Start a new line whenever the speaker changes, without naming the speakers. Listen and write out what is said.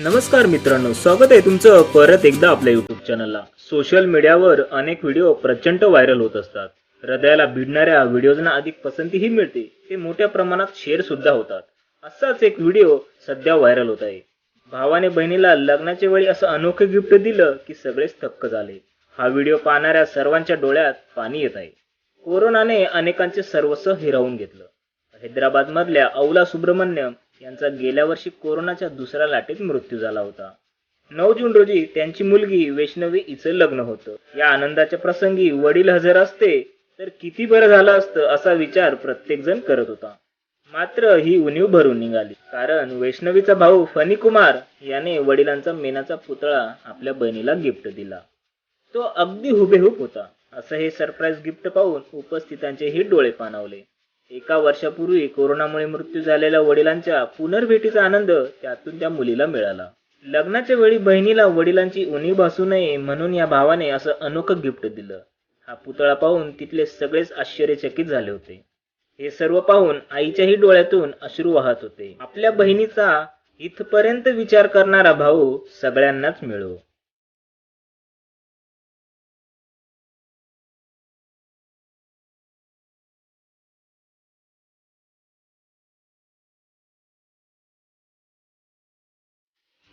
नमस्कार मित्रांनो स्वागत आहे तुमचं परत एकदा आपल्या युट्यूब चॅनलला सोशल मीडियावर अनेक व्हिडिओ प्रचंड व्हायरल होत असतात. हृदयाला भिडणाऱ्या व्हिडिओजना अधिक पसंतीही मिळते. ते मोठ्या प्रमाणात शेअर सुद्धा होतात. असाच एक व्हिडिओ सध्या व्हायरल होत आहे. भावाने बहिणीला लग्नाच्या वेळी असं अनोखं गिफ्ट दिलं की सगळेच थक्क झाले. हा व्हिडिओ पाहणाऱ्या सर्वांच्या डोळ्यात पाणी येत आहे. कोरोनाने अनेकांचे सर्वस्व हिरावून घेतलं. हैदराबाद मधल्या औला सुब्रमण्यम यांचा गेल्या वर्षी कोरोनाच्या दुसऱ्या लाटेत मृत्यू झाला होता. नऊ जून रोजी त्यांची मुलगी वैष्णवी हिचं लग्न होतं. या आनंदाच्या प्रसंगी वडील हजर असते तर किती बरं झालं असतं असा विचार प्रत्येक जण करत होता. मात्र ही उणीव भरून निघाली. कारण वैष्णवीचा भाऊ फनी कुमार याने वडिलांचा मेनाचा पुतळा आपल्या बहिणीला गिफ्ट दिला. तो अगदी हुबेहूब होता. असं हे सरप्राईज गिफ्ट पाहून उपस्थितांचेही डोळे पाणावले. एका वर्षापूर्वी कोरोनामुळे मृत्यू झालेल्या वडिलांच्या पुनर्भेटीचा आनंद त्यातून त्या मुलीला मिळाला. लग्नाच्या वेळी बहिणीला वडिलांची उणीव भासू नये म्हणून या भावाने असं अनोखं गिफ्ट दिलं. हा पुतळा पाहून तिथले सगळेच आश्चर्यचकित झाले होते. हे सर्व पाहून आईच्याही डोळ्यातून अश्रू वाहत होते. आपल्या बहिणीचा इथपर्यंत विचार करणारा भाऊ सगळ्यांनाच मिळो.